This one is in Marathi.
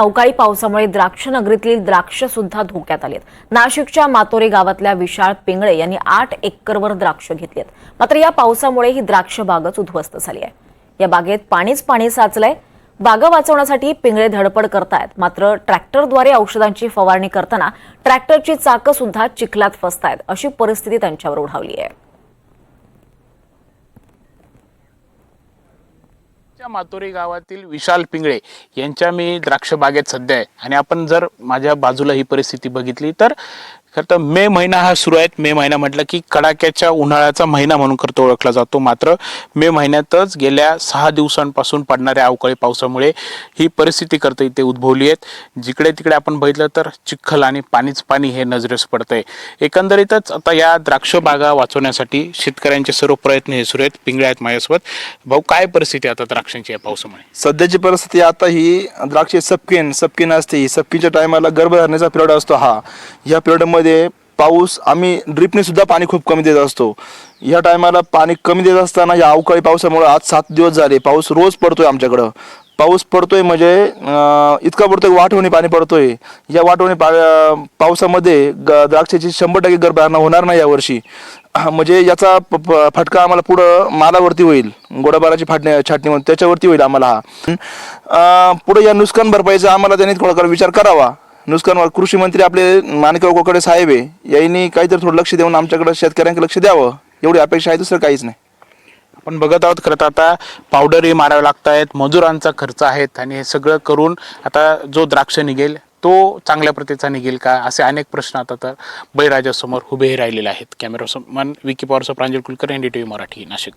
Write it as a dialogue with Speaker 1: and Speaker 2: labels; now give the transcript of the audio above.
Speaker 1: अवकाळी पावसामुळे द्राक्ष नगरीतील द्राक्ष सुद्धा धोक्यात आलेत. नाशिकच्या मातोरे गावातल्या विशाळ पिंगळे यांनी आठ एकरवर द्राक्ष घेतलीत. मात्र या पावसामुळे ही द्राक्ष बागच उद्ध्वस्त झाली आहे. या बागेत पाणीच पाणी साचलंय. बागा वाचवण्यासाठी पिंगळे धडपड करतायत. मात्र ट्रॅक्टरद्वारे औषधांची फवारणी करताना ट्रॅक्टरची चाकं सुद्धा चिखलात फसतायत अशी परिस्थिती त्यांच्यावर ओढावली आहे.
Speaker 2: च्या मातोरी गावातील विशाल पिंगळे यांच्या मी द्राक्ष बागेत सध्या आहे. आणि आपण जर माझ्या बाजूला ही परिस्थिती बघितली तर खरं तर मे महिना हा सुरू आहे. मे महिना म्हटलं की कडाक्याच्या उन्हाळ्याचा महिना म्हणून करतो ओळखला जातो. मात्र मे महिन्यातच गेल्या सहा दिवसांपासून पडणाऱ्या अवकाळी पावसामुळे ही परिस्थिती करता इथे उद्भवली आहेत जिकडे तिकडे आपण बघितलं तर चिखल आणि पाणीच पाणी हे नजरेस पडतंय. एकंदरीतच आता या द्राक्ष बागा वाचवण्यासाठी शेतकऱ्यांचे सर्व प्रयत्न हे सुरू आहेत. पिंगळे आहेत माझ्यासोबत. भाऊ काय परिस्थिती आता द्राक्षांची या पावसामुळे?
Speaker 3: सध्याची परिस्थिती आता ही द्राक्षे सपकिन सपकिन असते. ही सपकिनच्या टायमाला गर्भधारणेचा पिरियड असतो हा. या पिरियडमध्ये पाऊस आम्ही ड्रिपने सुद्धा पाणी खूप कमी देत असतो. या टायमाला पाणी कमी देत असताना या अवकाळी पावसामुळे आज सात दिवस झाले. पाऊस रोज पडतोय आमच्याकडं. पाऊस पडतोय म्हणजे इतका पडतोय वाटवणी पाणी पडतोय. या वाटवणी पा पावसामध्ये ग- द्राक्षाची शंभर टक्के गर्भधारणा होणार नाही यावर्षी. म्हणजे याचा फटका आम्हाला पुढं मालावरती होईल. गोडाबाराची फाटणे छाटणी म्हणून त्याच्यावरती होईल आम्हाला हा. पुढे या नुकसान भरपाईचा आम्हाला त्यांनी थोडा विचार करावा. नुकसान कृषी मंत्री आपले माणिकराव कोकडे साहेब आहे. यांनी काहीतरी थोडं लक्ष देऊन आमच्याकडे शेतकऱ्यांकडे लक्ष द्यावं. एवढी अपेक्षा आहे दुसरं काहीच नाही.
Speaker 2: आपण बघत आहोत खरं तर आता पावडरही मारावे लागत आहेत मजुरांचा खर्च आहेत आणि हे सगळं करून आता जो द्राक्ष निघेल तो चांगल्या प्रतीचा निघेल का? असे अनेक प्रश्न आता तर बळीराजासमोर उभेही राहिलेले आहेत. कॅमेरा मन विकी पॉवरचा प्रांजल कुलकर एन डी टी व्ही मराठी नाशिक.